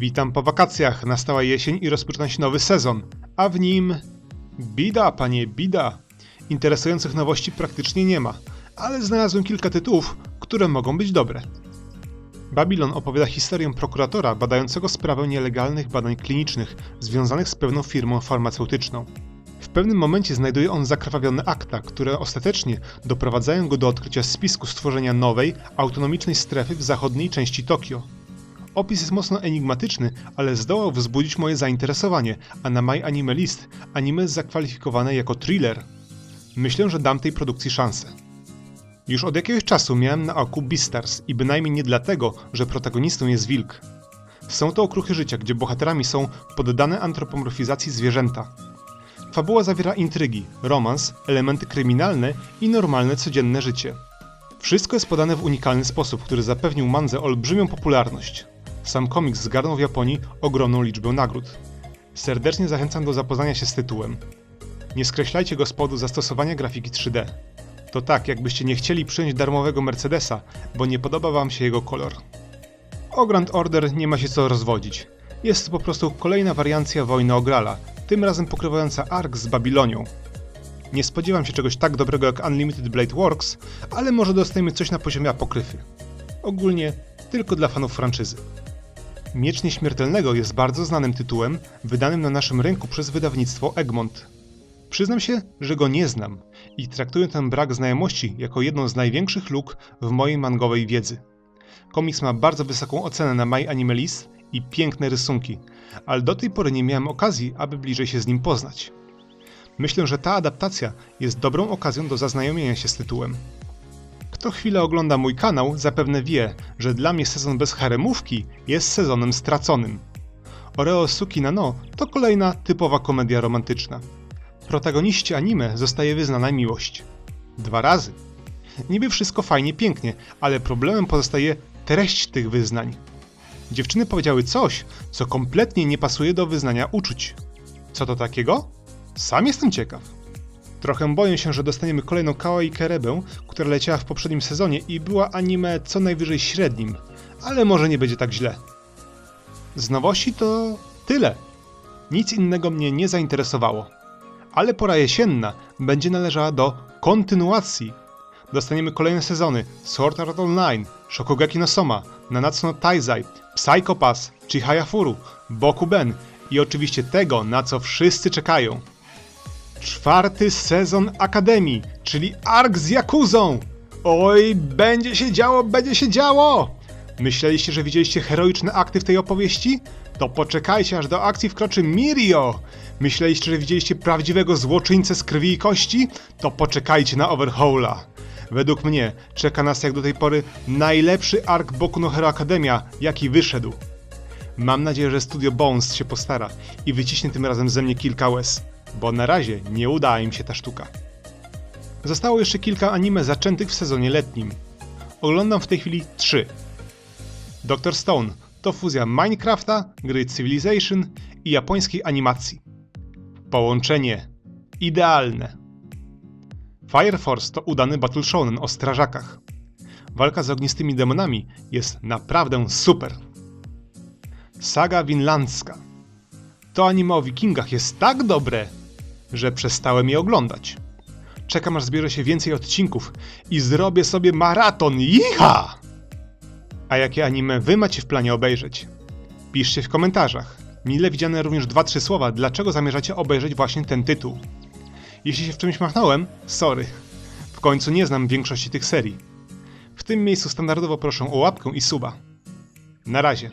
Witam po wakacjach, nastała jesień i rozpoczyna się nowy sezon, a w nim... Bida, panie, bida. Interesujących nowości praktycznie nie ma, ale znalazłem kilka tytułów, które mogą być dobre. Babylon opowiada historię prokuratora badającego sprawę nielegalnych badań klinicznych związanych z pewną firmą farmaceutyczną. W pewnym momencie znajduje on zakrwawione akta, które ostatecznie doprowadzają go do odkrycia spisku stworzenia nowej, autonomicznej strefy w zachodniej części Tokio. Opis jest mocno enigmatyczny, ale zdołał wzbudzić moje zainteresowanie, a na My Anime List anime zakwalifikowane jako thriller. Myślę, że dam tej produkcji szansę. Już od jakiegoś czasu miałem na oku Beastars i bynajmniej nie dlatego, że protagonistą jest wilk. Są to okruchy życia, gdzie bohaterami są poddane antropomorfizacji zwierzęta. Fabuła zawiera intrygi, romans, elementy kryminalne i normalne codzienne życie. Wszystko jest podane w unikalny sposób, który zapewnił Mandze olbrzymią popularność. Sam komiks zgarnął w Japonii ogromną liczbę nagród. Serdecznie zachęcam do zapoznania się z tytułem. Nie skreślajcie go z powodu zastosowania grafiki 3D. To tak, jakbyście nie chcieli przyjąć darmowego Mercedesa, bo nie podoba wam się jego kolor. O Grand Order nie ma się co rozwodzić. Jest to po prostu kolejna wariancja wojny o Grala, tym razem pokrywająca ark z Babilonią. Nie spodziewam się czegoś tak dobrego jak Unlimited Blade Works, ale może dostajemy coś na poziomie apokryfy. Ogólnie tylko dla fanów franczyzy. Miecz Nieśmiertelnego jest bardzo znanym tytułem, wydanym na naszym rynku przez wydawnictwo Egmont. Przyznam się, że go nie znam i traktuję ten brak znajomości jako jedną z największych luk w mojej mangowej wiedzy. Komiks ma bardzo wysoką ocenę na My Anime List i piękne rysunki, ale do tej pory nie miałem okazji, aby bliżej się z nim poznać. Myślę, że ta adaptacja jest dobrą okazją do zaznajomienia się z tytułem. Kto chwilę ogląda mój kanał, zapewne wie, że dla mnie sezon bez haremówki jest sezonem straconym. Oreo Suki na no to kolejna typowa komedia romantyczna. Protagoniście anime zostaje wyznana miłość. Dwa razy. Niby wszystko fajnie, pięknie, ale problemem pozostaje treść tych wyznań. Dziewczyny powiedziały coś, co kompletnie nie pasuje do wyznania uczuć. Co to takiego? Sam jestem ciekaw. Trochę boję się, że dostaniemy kolejną Kawaii Kerebę, która leciała w poprzednim sezonie i była anime co najwyżej średnim, ale może nie będzie tak źle. Z nowości to tyle. Nic innego mnie nie zainteresowało. Ale pora jesienna będzie należała do kontynuacji. Dostaniemy kolejne sezony Sword Art Online, Shokugeki no Soma, Nanatsu no Taizai, Psycho Pass, Chihaya Furu, Boku Ben i oczywiście tego, na co wszyscy czekają. Czwarty sezon Akademii, czyli ark z Jakuzą! Oj, będzie się działo, będzie się działo! Myśleliście, że widzieliście heroiczne akty w tej opowieści? To poczekajcie, aż do akcji wkroczy Mirio! Myśleliście, że widzieliście prawdziwego złoczyńcę z krwi i kości? To poczekajcie na Overhaula! Według mnie czeka nas jak do tej pory najlepszy ark Boku no Hero Academia, jaki wyszedł. Mam nadzieję, że studio Bones się postara i wyciśnie tym razem ze mnie kilka łez, bo na razie nie uda im się ta sztuka. Zostało jeszcze kilka anime zaczętych w sezonie letnim. Oglądam w tej chwili trzy. Dr. Stone to fuzja Minecrafta, gry Civilization i japońskiej animacji. Połączenie idealne. Fire Force to udany battle shonen o strażakach. Walka z ognistymi demonami jest naprawdę super. Saga Winlandzka. To anime o wikingach jest tak dobre, że przestałem je oglądać. Czekam aż zbierze się więcej odcinków i zrobię sobie maraton. Jicha! A jakie anime wy macie w planie obejrzeć? Piszcie w komentarzach. Mile widziane również 2-3 słowa, dlaczego zamierzacie obejrzeć właśnie ten tytuł. Jeśli się w czymś machnąłem, sorry. W końcu nie znam większości tych serii. W tym miejscu standardowo proszę o łapkę i suba. Na razie.